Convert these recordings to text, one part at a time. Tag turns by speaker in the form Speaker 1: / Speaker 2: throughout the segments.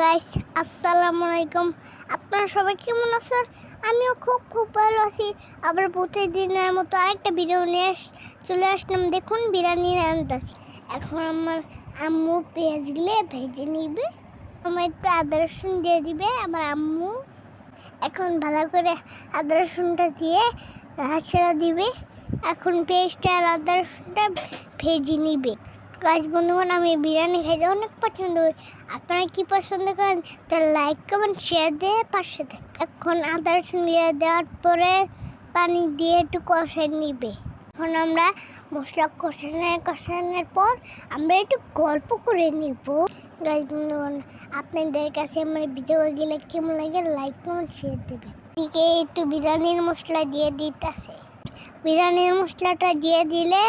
Speaker 1: Guys আসসালামু আলাইকুম আপনারা সবাই কেমন আছেন? আমিও খুব খুব ভালো আছি। আবার প্রতিদিনের মতো আরেকটা ভিডিও নিয়ে চলে আসলাম। দেখুন বিরিয়ানি রান্তাছি এখন আমার আম্মু পেঁয়াজ পেঁয়াজগুলো ভেজে নিবে। আমার একটু আদা রসুন দিয়ে দিবে আমার আম্মু। এখন ভালো করে আদা রসুনটা দিয়ে রাছড়া দিবে। এখন পেঁয়াজটা আর আদা রসুনটা ভেজে নিবে। গাছ বন্ধুগণ, আমি বিরিয়ানি খাইতে অনেক পছন্দ করি। আপনারা কি পছন্দ করেন, তা লাইক কমেন্ট শেয়ার দিয়ে পাশে থাক এখন আদা রসুন দিয়ে দেওয়ার পরে পানি দিয়ে একটু কষাই নিবে। এখন আমরা মশলা কষানো, কষানোর পর আমরা একটু গল্প করে নিব। গাছ বন্ধুগণ, আপনাদের কাছে আমার ভিডিও গেলে কেমন লাগে লাইক কমেন্ট শেয়ার দেবেন। দিকে একটু বিরিয়ানির মশলা দিয়ে দিতেছে। বিরিয়ানির মশলাটা দিয়ে দিলে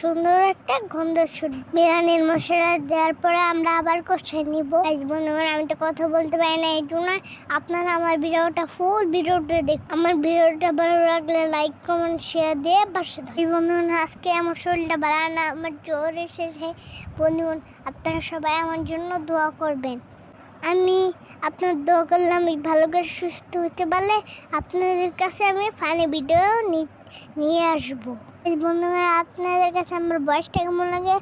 Speaker 1: সুন্দর একটা গন্ধ ছুটবে বিরিয়ানির মশলা দেওয়ার পরে আমরা আবার কষাই নিব। বন্ধুগণ, আমি তো কথা বলতে পারি না, এই জন্য আপনারা আমার ভিডিওটা ফুল ভিডিওটা দেখ আমার ভিডিওটা ভালো লাগলে লাইক কমেন্ট শেয়ার দিয়ে পাশে বন্ধুগণ, আজকে আমার শরীরটা ভালো না, আমার জ্বর এসেছে। বন্ধুগণ, আপনারা সবাই আমার জন্য দোয়া করবেন। আমি আপনার দোয়া করলে আমি ভালো করে সুস্থ হতে পারলে আপনাদের কাছে আমি ফানি ভিডিও নিয়ে আসব। বন্ধুরা, আপনাদের কাছে আমার বয়সটা কেমন লাগে?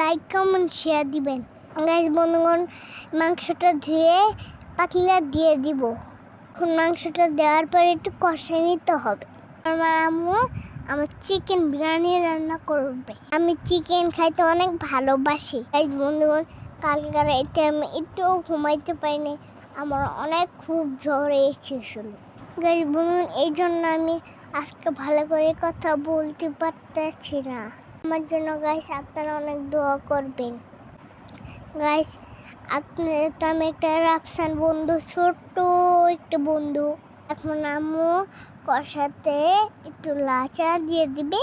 Speaker 1: লাইক কমেন্ট শেয়ার দিবেন। গাইজ বন্ধুগণ, মাংসটা ধুয়ে পাতলা দিয়ে দিব। এখন মাংসটা দেওয়ার পরে একটু কষাই নিতে হবে। আমার আম্মু আমার চিকেন বিরিয়ানি রান্না করবে। আমি চিকেন খাইতে অনেক ভালোবাসি। গাইজ বন্ধুগণ কালকে রাতে আমি একটুও ঘুমাইতে পারিনি। আমার অনেক খুব জ্বর এসেছিল গাইজ, বলুন, এই জন্য আমি আজকে ভালো করে কথা বলতে পারতেছি না। আমার জন্য গাইস আপনারা অনেক দোয়া করবেন। গাইস আপনাদের তো আমি একটা রাফসান বন্ধু, ছোট্ট একটা বন্ধু। এখন আম্মু কষাতে একটু লাচা দিয়ে দিবে।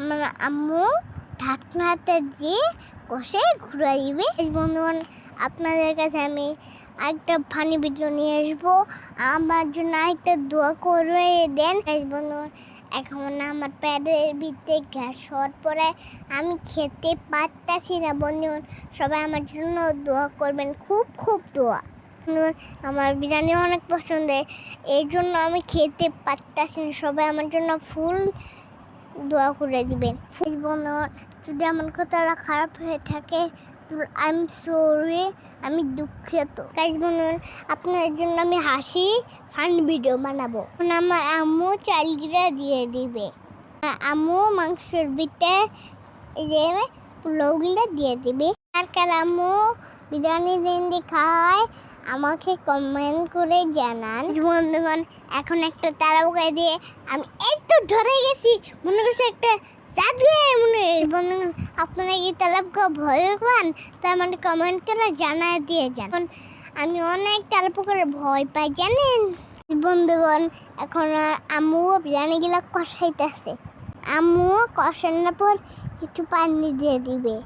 Speaker 1: আমার আম্মু ঢাকনাতে দিয়ে কষে ঘুরে দিবে বন্ধুগণ, আপনাদের কাছে আমি আরেকটা ফানি ভিডিও নিয়ে আসব। আমার জন্য আরেকটা দোয়া করে দেন বন্ধুগণ এখন আমার প্যাডের ভিতরে গ্যাস হওয়ার পরে আমি খেতে পারতাছি না, বন্ধু। সবাই আমার জন্য দোয়া করবেন। খুব খুব দোয়া। আমার বিরিয়ানি অনেক পছন্দের। এই জন্য আমি খেতে পারতাছি না। সবাই আমার জন্য ফুল দোয়া করে দিবেন। যদি আমার কথাটা খারাপ হয়ে থাকে আই এম সরি আমি দুঃখিত। গাইজ বন্ধুগণ আপনাদের জন্য আমি হাসি ফান ভিডিও বানাবো। আমার আম্মু চালগিরা দিয়ে দিবে। আম্মু মাংসের এই যে পোলাওগুলো দিয়ে দিবে। আর কার আম্মু বিরিয়ানি রেন্দি খাওয়ায় আমাকে কমেন্ট করে জানান। বন্ধুগণ, এখন একটা তারা উগাই দিয়ে আমি একটু ধরে গেছি। মনে করছি একটা জাদু মনে বন্ধুগণ, আপনারা কি তালাবকে ভয় পান তার মানে কমেন্ট করে জানা দিয়ে যান। আমি অনেক তালাপ করে ভয় পাই, জানেন? বন্ধুগণ, এখন আর আম্মু বিরিয়ানিগুলো কষাইতেছে। আম্মু কষানোর পর একটু পানি দিয়ে দিবে।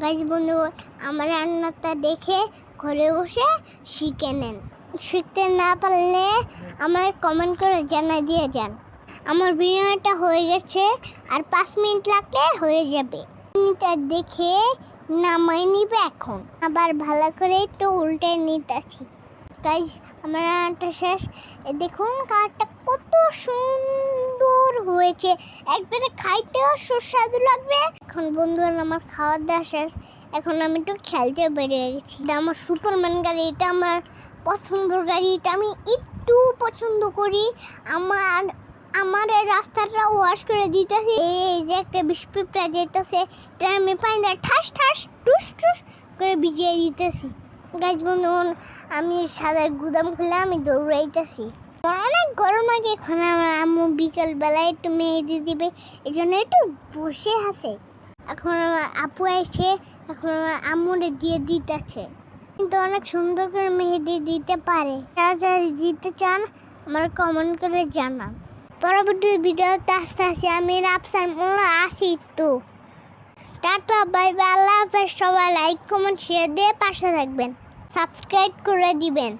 Speaker 1: গাইজ বন্ধুগণ, আমার রান্নাটা দেখে ঘরে বসে শিখে নেন। শিখতে না পারলে আমার কমেন্ট করে জানা দিয়ে যান। আমার বিরিয়ানিটা হয়ে গেছে আর পাঁচ মিনিট লাগলে হয়ে যাবে। মিনিটটা দেখে নামাই নিবে এখন। আবার ভালো করে একটু উল্টে নিতেছি গাইজ আমার রান্নাটা শেষ। দেখুন কাঠটা কত সুন্দর হয়েছে। একবারে খাইতেও সুস্বাদু লাগবে। এখন বন্ধুরা, আমার খাওয়ার দাওয়া শেষ। এখন আমি একটু খেলতে বেরিয়ে গেছি। এটা আমার সুপারম্যান গাড়ি, এটা আমার পছন্দের গাড়ি, এটা আমি একটু পছন্দ করি। আমার আমার রাস্তাটা ওয়াশ করে দিতেছে। এই যে একটা বিস্পিপটা যেতেছে, এটা আমি পাই না ঠাস ঠাস, টুস টুস করে ভিজিয়ে দিতেছি। গাছ বন্ধু আমি সাদা গুদাম খুলে আমি দৌড়াইতেছি। অনেক গরম লাগে এখন আমার আম্মু বিকাল বেলায় একটু মেহেদি দিবে এই জন্য একটু বসে আছে। এখন আমার আপু এসে এখন আমার আম্মুরে দিয়ে দিতেছে। কিন্তু অনেক সুন্দর করে মেহেদি দিতে পারে। যারা যারা দিতে চান, আমার কমেন্ট করে জানান। পরবর্তী ভিডিওতে আসতে আসি আমি রাফসার মোড়া আসি তো। টাটা, বাই বাই, আল্লাহ হাফেজ। সবাই লাইক কমেন্ট শেয়ার দিয়ে পাশে থাকবেন। সাবস্ক্রাইব করে দিবেন।